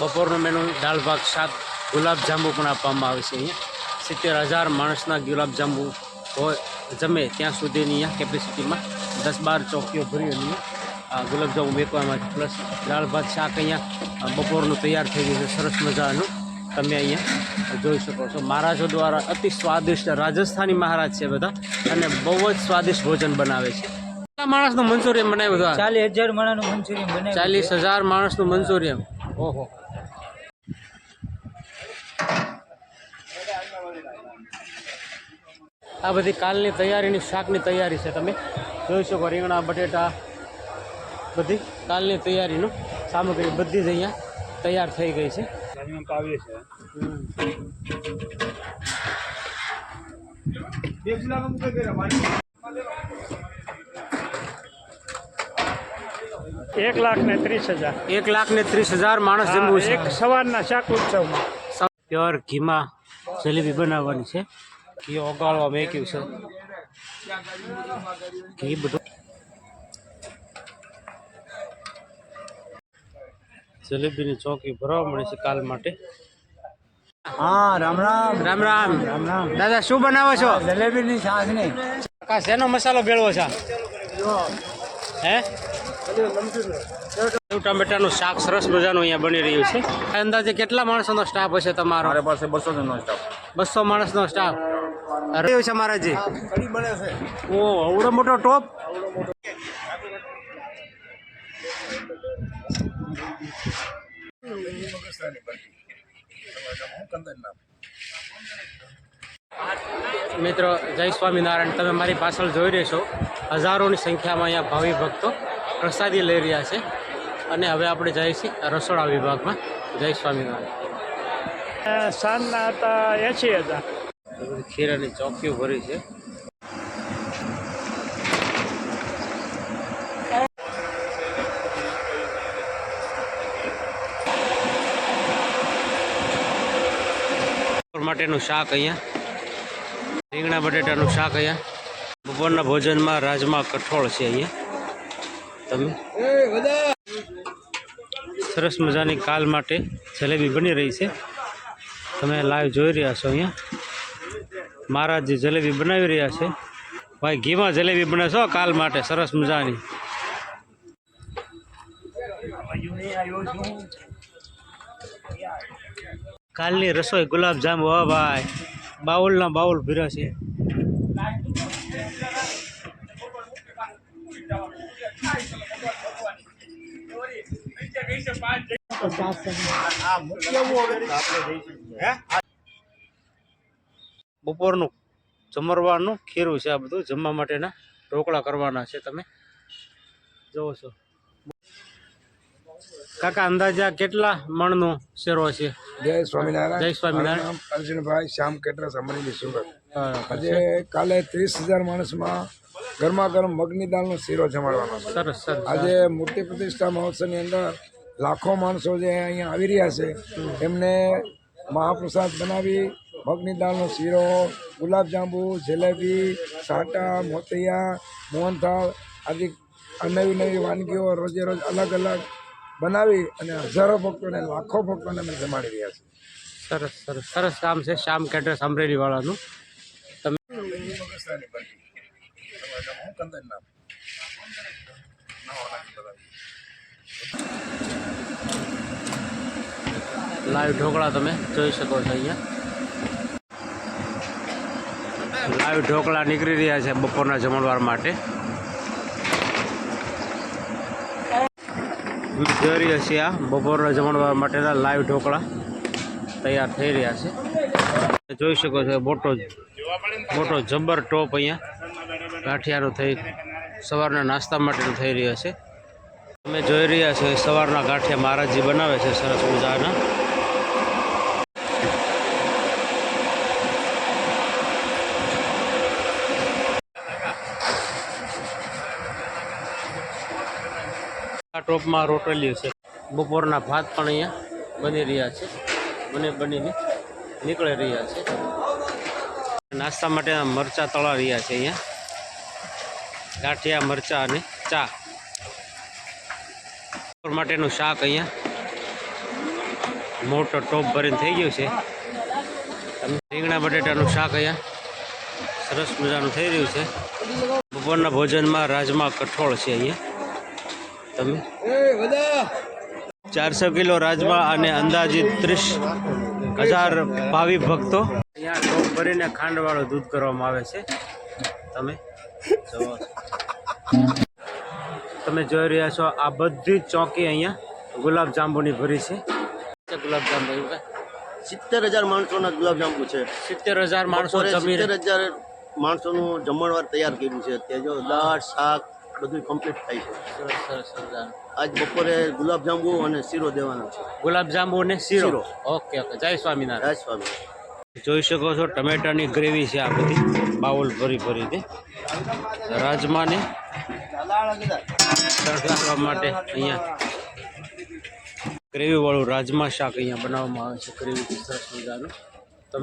બપોરનું મેનુ દાળ ભાત શાક ગુલાબજાંબુ પણ આપવામાં આવે છે અહીંયા. સિત્તેર હજાર માણસના ગુલાબજાંબુ હોય જમે ત્યાં સુધીની અહીંયા કેપેસિટીમાં દસ બાર ચોકીઓ ભરી આ ગુલાબજાંબુ વેચવામાં છે પ્લસ દાળ ભાત શાક અહીંયા બપોરનું તૈયાર થઈ ગયું છે. સરસ મજાનું. તમે અહીંયા જોઈ શકો છો. મહારાજો દ્વારા અતિ સ્વાદિષ્ટ રાજસ્થાની મહારાજ છે બધા અને બહુ જ સ્વાદિષ્ટ ભોજન બનાવે છે. કેટલા માણસનું મંચુરિયમ બનાવ્યું ચાલીસ હજાર માણસનું મંચુરિયમ બનાવ્યું ચાલીસ હજાર માણસનું મંચુરિયમ ઓહો. આ બધી કાલની તૈયારીની શાકની તૈયારી છે તમે જોઈ શકો રીંગણા બટેટા બધી કાલની તૈયારીનું સામગ્રી બધી જ અહીંયા તૈયાર થઈ ગઈ છે. એક લાખ ને ત્રીસ હજાર. એક લાખ ને ત્રીસ હજાર માણસ જમવું છે. એક સવારના શાક ઉત્સવમાં. પ્યોર ઘીમાં જલેબી બનાવવાની છે. ઘી ઓગાળવા મેક્યું છે. ઘી બધું જલેબીની ચોકી ભરવા મળે છે કાલ માટે. હા રામ રામ. રામ રામ. રામ રામ. દાદા શું બનાવો છો? જલેબીની શાક ને કા શેનો મસાલો ભેળવો છે? હે? ટામેટાનું શાક સરસ મજાનું અહીંયા બની રહ્યું છે. અંદાજે કેટલા માણસોનો સ્ટાફ હશે તમારો? મારી પાસે બસો જણનો સ્ટાફ બસો માણસનો સ્ટાફ રહ્યું છે મહારાજજી ઓ અવડો મોટો ટોપ? મિત્રો જય સ્વામિનારાયણ. તમે મારી પાછળ જોઈ રહેશો હજારોની સંખ્યામાં અહીંયા ભાવિ ભક્તો પ્રસાદી લઈ રહ્યા છે. અને હવે આપણે જઈએ છીએ રસોડા વિભાગમાં. જય સ્વામિનારાયણ. સાંજના હતા એસી હજાર. ખીરાની ચોકીઓ ભરી છે. માટેનું શાક અહીંયા. રીંગણા બટેટાનું શાક અહીંયા. બપોરના ભોજનમાં રાજમા કઠોળ છે અહીંયા. તમે? સરસ મજાની કાલ માટે જલેબી બની રહી છે. તમે લાઈવ જોઈ રહ્યા છો અહીંયા. મહારાજજી જલેબી બનાવી રહ્યા છે. ભાઈ, ઘીમાં જલેબી બને છો કાલ માટે? સરસ મજાની. કાલની રસોઈ ગુલાબજાંબુ હા ભાઈ. બાઉલના બાઉલ ભીરા છે. બપોરનું જમરવાનું ખીરું છે આ બધું જમવા માટેના ઢોકળા કરવાના છે તમે. જોવો છો. કાકા અંદાજા કેટલા મણનો શેરો છે? જય સ્વામિનારાયણ. જય સ્વામિનારાયણ. અર્જુનભાઈ શ્યામ કેટરસ અમરેલી સુરત. આજે કાલે ત્રીસ હજાર માણસમાં ગરમા ગરમ મગની દાળનો શીરો જમાડવાનો સરસ સરસ. આજે મૂર્તિ પ્રતિષ્ઠા મહોત્સવની અંદર લાખો માણસો જે અહીંયા આવી રહ્યા છે એમને મહાપ્રસાદ બનાવી મગની દાળનો શીરો, ગુલાબજાંબુ, જલેબી, સાટા, મોતિયા, મોહનથાળ આદિ નવી નવી વાનગીઓ રોજે રોજ અલગ અલગ બનાવી અને હજારો ભક્તોને લાખો ભક્તોને અમે જમાડી રહ્યા છીએ. સરસ સરસ. સરસ કામ છે. શ્યામ કેટરસ અમરેલી વાળાનું તમે લાઈવ ઢોકળા તમે જોઈ શકો છો અહીંયા. લાઈવ ઢોકળા નીકળી રહ્યા છે બપોરના જમણવાર માટે. જોઈ રહ્યા છીએ આ બપોરના જમણવાર માટેના લાઈવ ઢોકળા તૈયાર થઈ રહ્યા છે. જોઈ શકો છો મોટો મોટો જબ્બર ટોપ અહીંયા ગાંઠિયાનો થઈ સવારના નાસ્તા માટેનું થઈ રહ્યો છે. તમે જોઈ રહ્યા છીએ સવારના ગાંઠિયા મહારાજજી બનાવે છે સરસ મજાના. ટોપમાં રોટલ્યું છે. બપોરના ભાત પણ અહીંયા બની રહ્યા છે. બને બનીને નીકળી રહ્યા છે. નાસ્તા માટે મરચાં તળા રહ્યા છે અહીંયા. ગાંઠિયા, મરચાં અને ચા. બપોર માટેનું શાક અહીંયા મોટો ટોપ ભરીને થઈ ગયું છે. રીંગણા, બટેટાનું શાક અહીંયા સરસ મજાનું થઈ રહ્યું છે. બપોરના ભોજનમાં રાજમા કઠોળ છે અહીંયા. તમે? ચારસો કિલો રાજમા અને અંદાજિત ત્રીસ હજાર ભાવિ ભક્તો. અહીંયા ટોપ ભરીને ખાંડવાળું દૂધ કરવામાં આવે છે. તમે? તમે જોઈ રહ્યા છો આ બધી જ ચોકી અહીંયા ગુલાબ જાંબુની ભરી છે. ગુલાબ જાંબુ એવું કાંઈ? સિત્તેર હજાર માણસોના ગુલાબજાંબુ છે. સિત્તેર હજાર માણસો સિત્તેર હજાર માણસોનું જમણવાર તૈયાર કર્યું છે. ત્યાં જો દાળ શાક બધું કમ્પ્લીટ થાય છે. સરસ સરસ સરસ. આજ બપોરે ગુલાબજાંબુ અને શીરો દેવાનો છે. ગુલાબ જાંબુ ને શીરો. Okay okay. જય સ્વામિનારાયણ. જય સ્વામી જોઈ શકો છો ટમેટાની ગ્રેવી છે આ બધી બાઉલ ભરી ભરી દે. રાજમાને તડકાવા માટે અહીંયા ગ્રેવીવાળું રાજમા શાક અહીંયા બનાવવામાં આવે છે. ગ્રેવી સરસ મજાનું.